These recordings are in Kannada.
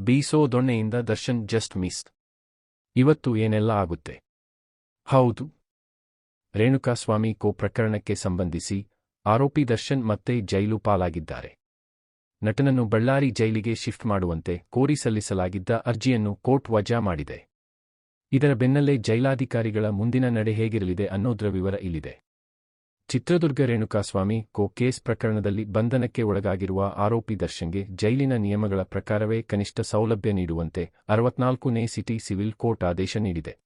ಬೀಸೋ ದೊಣ್ಣೆಯಿಂದ ದರ್ಶನ್ ಜಸ್ಟ್ ಮಿಸ್ ಇವತ್ತು ಏನೆಲ್ಲ ಆಗುತ್ತೆ? ಹೌದು. ರೇಣುಕಾಸ್ವಾಮಿ ಕೋ ಪ್ರಕರಣಕ್ಕೆ ಸಂಬಂಧಿಸಿ ಆರೋಪಿ ದರ್ಶನ್ ಮತ್ತೆ ಜೈಲು ಪಾಲಾಗಿದ್ದಾರೆ. ನಟನನ್ನು ಬಳ್ಳಾರಿ ಜೈಲಿಗೆ ಶಿಫ್ಟ್ ಮಾಡುವಂತೆ ಕೋರಿ ಸಲ್ಲಿಸಲಾಗಿದ್ದ ಅರ್ಜಿಯನ್ನು ಕೋರ್ಟ್ ವಜಾ ಮಾಡಿದೆ. ಇದರ ಬೆನ್ನಲ್ಲೇ ಜೈಲಾಧಿಕಾರಿಗಳ ಮುಂದಿನ ನಡೆ ಹೇಗಿರಲಿದೆ ಅನ್ನೋದ್ರ ವಿವರ ಇಲ್ಲಿದೆ. ಚಿತ್ರದುರ್ಗ ರೇಣುಕಾಸ್ವಾಮಿ ಕೋ ಕೇಸ್ ಪ್ರಕರಣದಲ್ಲಿ ಬಂಧನಕ್ಕೆ ಒಳಗಾಗಿರುವ ಆರೋಪಿ ದರ್ಶನ್ಗೆ ಜೈಲಿನ ನಿಯಮಗಳ ಪ್ರಕಾರವೇ ಕನಿಷ್ಠ ಸೌಲಭ್ಯ ನೀಡುವಂತೆ ಅರವತ್ನಾಲ್ಕನೇ ಸಿಟಿ ಸಿವಿಲ್ ಕೋರ್ಟ್ ಆದೇಶ ನೀಡಿದೆ.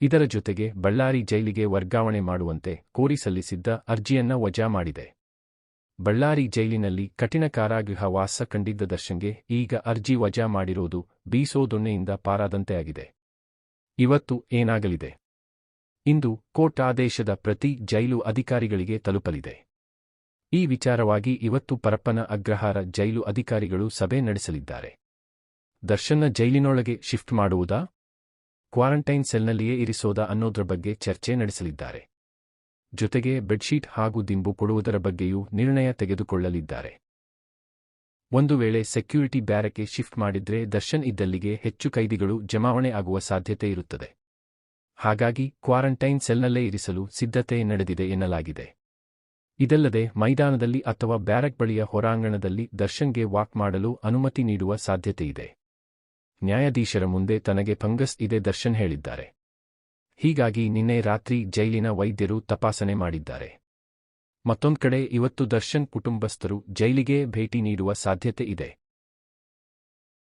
ಇದರ ಜೊತೆಗೆ ಬಳ್ಳಾರಿ ಜೈಲಿಗೆ ವರ್ಗಾವಣೆ ಮಾಡುವಂತೆ ಕೋರಿ ಸಲ್ಲಿಸಿದ್ದ ಅರ್ಜಿಯನ್ನ ವಜಾ ಮಾಡಿದೆ. ಬಳ್ಳಾರಿ ಜೈಲಿನಲ್ಲಿ ಕಠಿಣ ಕಾರಾಗೃಹ ವಾಸ ಕಂಡಿದ್ದ ದರ್ಶನ್ಗೆ ಈಗ ಅರ್ಜಿ ವಜಾ ಮಾಡಿರುವುದು ಬೀಸೋ ದೊಣ್ಣೆಯಿಂದ ಪಾರಾದಂತೆ ಆಗಿದೆ. ಇವತ್ತು ಏನಾಗಲಿದೆ? ಇಂದು ಕೋರ್ಟ್ ಆದೇಶದ ಪ್ರತಿ ಜೈಲು ಅಧಿಕಾರಿಗಳಿಗೆ ತಲುಪಲಿದೆ. ಈ ವಿಚಾರವಾಗಿ ಇವತ್ತು ಪರಪ್ಪನ ಅಗ್ರಹಾರ ಜೈಲು ಅಧಿಕಾರಿಗಳು ಸಭೆ ನಡೆಸಲಿದ್ದಾರೆ. ದರ್ಶನ ಜೈಲಿನೊಳಗೆ ಶಿಫ್ಟ್ ಮಾಡುವುದಾ? ಕ್ವಾರಂಟೈನ್ ಸೆಲ್ನಲ್ಲಿಯೇ ಇರಿಸೋದಾ ಅನ್ನೋದ್ರ ಬಗ್ಗೆ ಚರ್ಚೆ ನಡೆಸಲಿದ್ದಾರೆ. ಜೊತೆಗೆ ಬೆಡ್ಶೀಟ್ ಹಾಗೂ ದಿಂಬು ಕೊಡುವುದರ ಬಗ್ಗೆಯೂ ನಿರ್ಣಯ ತೆಗೆದುಕೊಳ್ಳಲಿದ್ದಾರೆ. ಒಂದು ವೇಳೆ ಸೆಕ್ಯೂರಿಟಿ ಬ್ಯಾರಕ್ಕೆ ಶಿಫ್ಟ್ ಮಾಡಿದ್ರೆ ದರ್ಶನ್ ಇದ್ದಲ್ಲಿಗೆ ಹೆಚ್ಚು ಕೈದಿಗಳು ಜಮಾವಣೆ ಆಗುವ ಸಾಧ್ಯತೆ ಇರುತ್ತದೆ. ಹಾಗಾಗಿ ಕ್ವಾರಂಟೈನ್ ಸೆಲ್ನಲ್ಲೇ ಇರಿಸಲು ಸಿದ್ಧತೆ ನಡೆದಿದೆ ಎನ್ನಲಾಗಿದೆ. ಇದಲ್ಲದೆ ಮೈದಾನದಲ್ಲಿ ಅಥವಾ ಬ್ಯಾರಕ್ ಬಳಿಯ ಹೊರಾಂಗಣದಲ್ಲಿ ದರ್ಶನ್ಗೆ ವಾಕ್ ಮಾಡಲು ಅನುಮತಿ ನೀಡುವ ಸಾಧ್ಯತೆಯಿದೆ ನ್ಯಾಯಾಧೀಶರ ಮುಂದೆ ತನಗೆ ಫಂಗಸ್ ಇದೆ ದರ್ಶನ್ ಹೇಳಿದ್ದಾರೆ. ಹೀಗಾಗಿ ನಿನ್ನೆ ರಾತ್ರಿ ಜೈಲಿನ ವೈದ್ಯರು ತಪಾಸಣೆ ಮಾಡಿದ್ದಾರೆ. ಮತ್ತೊಂದ್ ಕಡೆ ಇವತ್ತು ದರ್ಶನ್ ಕುಟುಂಬಸ್ಥರು ಜೈಲಿಗೆ ಭೇಟಿ ನೀಡುವ ಸಾಧ್ಯತೆ ಇದೆ.